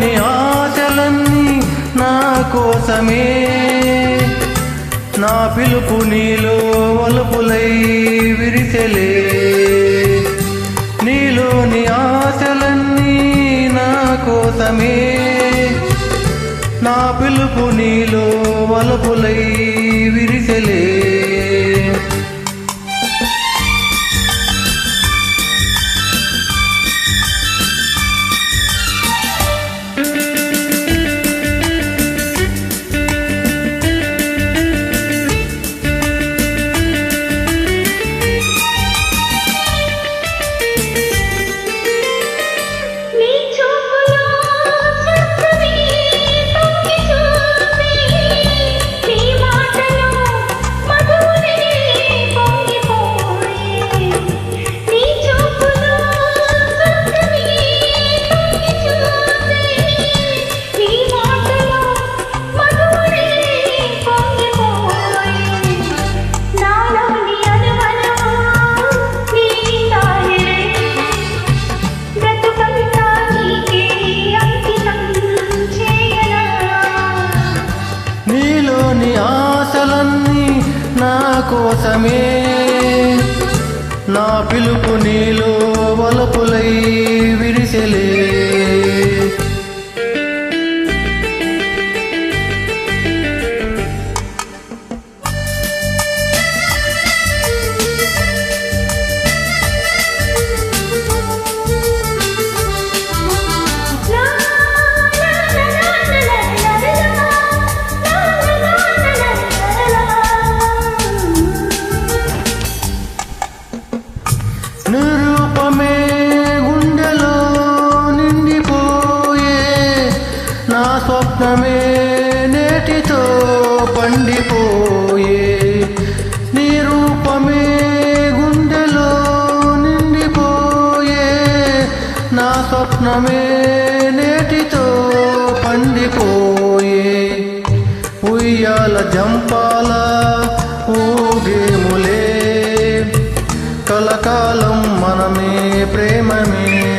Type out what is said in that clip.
నీ ఆశలన్నీ నా కోసమే. నా పిలుపు నీలో వలుపులై విరిసెలే. నీలోని ఆశలన్నీ నా కోసమే. నా పిలుపు నీలో వలుపులై విరిసెలే. ఆశలన్నీ నా కోసమే. నా పిలుపు నీలో స్వప్నమే నేటితో పండిపోయే. నిరూపమే గుండెలో నిండిపోయే. నా స్వప్నమే నేటితో పండిపోయే. ఉయ్యాల జంపాల ఊగేములే. కలకాలం మనమే ప్రేమమే.